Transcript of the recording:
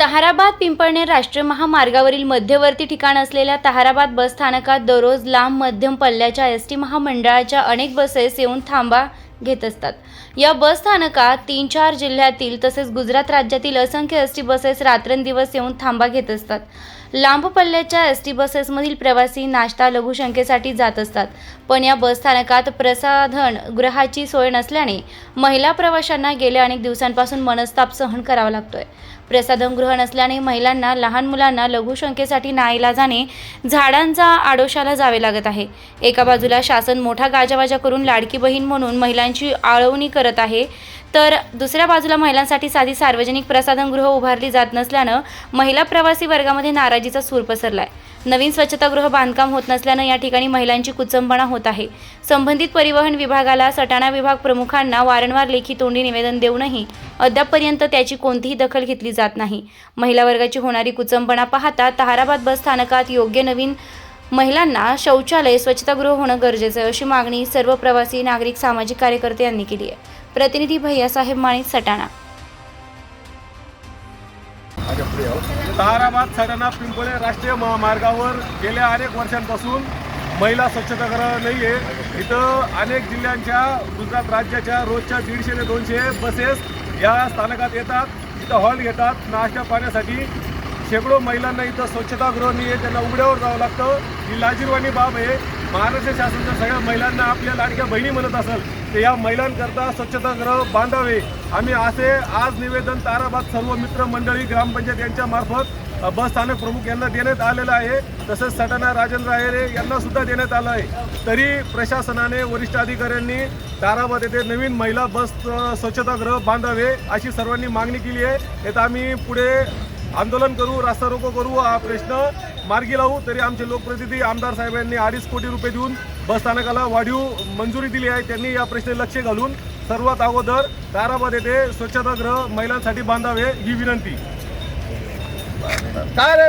तहाराबाद पिंपळनेर राष्ट्रीय महामार्गावरील मध्यवर्ती ठिकाण असलेल्या तहाराबाद बस स्थानकात दररोज लांब मध्यम पल्ल्याच्या एस टी महामंडळाच्या अनेक बसेस येऊन थांबा घेत असतात. या बस स्थानकात तीन चार जिल्ह्यातील तसेच गुजरात राज्यातील असंख्य एस टी बसेस रात्रंदिवस येऊन थांबा घेत असतात. लांब पल्ल्याच्या एस टी बसेसमधील प्रवासी नाश्ता लघुशंकेसाठी जात असतात. पण या बस स्थानकात प्रसाधन गृहाची सोय नसल्याने महिला प्रवाशांना गेल्या अनेक दिवसांपासून मनस्ताप सहन करावा लागतोय. प्रसाधनगृह नसल्याने महिलांना लहान मुलांना लघुशंकेसाठी नाईलाजाने झाडांचा आडोशाला जावे लागत आहे. एका बाजूला शासन मोठा गाजावाजा करून लाडकी बहीण म्हणून महिलांची आळवणी करत आहे. तर दुसऱ्या बाजूला महिलांसाठी साधी सार्वजनिक प्रसाधनगृह उभारली जात नसल्यानं महिला प्रवासी वर्गामध्ये नाराजीचा सूर पसरलाय. नवीन स्वच्छतागृह बांधकाम होत नसल्यानं या ठिकाणी महिलांची कुचंबणा होत आहे. संबंधित परिवहन विभागाला सटाणा विभाग प्रमुखांना वारंवार लेखी तोंडी निवेदन देऊनही अद्यापपर्यंत त्याची कोणतीही दखल घेतली जात नाही. महिला वर्गाची होणारी कुचंबणा पाहता तहाराबाद बस स्थानकात योग्य नवीन महिलांना शौचालय स्वच्छतागृह होणं गरजेचं आहे अशी मागणी सर्व प्रवासी नागरिक सामाजिक कार्यकर्ते यांनी केली आहे. प्रतिनिधी भैयासाहेब माळी सटाणा. ताराबाद सटाणा पिंपळे राष्ट्रीय महामार्गावर गेल्या अनेक वर्षांपासून महिला स्वच्छतागृह नाही आहे इथं अनेक जिल्ह्यांच्या गुजरात राज्याच्या रोजच्या दीडशे ते दोनशे बसेस या स्थानकात येतात. इथं हॉल घेतात. नाश्ता पाण्यासाठी शेकडो महिलांना इथं स्वच्छतागृह नाही आहे त्यांना उघड्यावर जावं लागतं. ही लाजीरवाणी बाब आहे. महाराष्ट्र शासनाच्या सगळ्या महिलांना आपल्या लाडक्या बहिणी म्हणत असेल तर या महिलांकरता स्वच्छतागृह बांधावे. आम्ही असे आज निवेदन ताराबाद सर्व मित्र मंडळी ग्रामपंचायत यांच्या मार्फत बस स्थानक प्रमुख यांना देण्यात आलेलं आहे. तसंच सटाणा राजेंद्र आहेरे यांना सुद्धा देण्यात आलं आहे. तरी प्रशासनाने वरिष्ठ अधिकाऱ्यांनी ताराबाद येथे नवीन महिला बस स्वच्छतागृह बांधावे अशी सर्वांनी मागणी केली आहे. यात आम्ही पुढे आंदोलन करू रास्ता रोको करू हा प्रश्न मार्गी लावू. तरी आमचे लोकप्रतिनिधी आमदार साहेबांनी अडीच कोटी रुपये देऊन बस स्थानकाला वाढीव मंजुरी दिली आहे. त्यांनी या प्रश्नी लक्ष घालून सर्वात अगोदर ताराबाद येथे स्वच्छतागृह महिलांसाठी बांधावे ही विनंती. काय रे?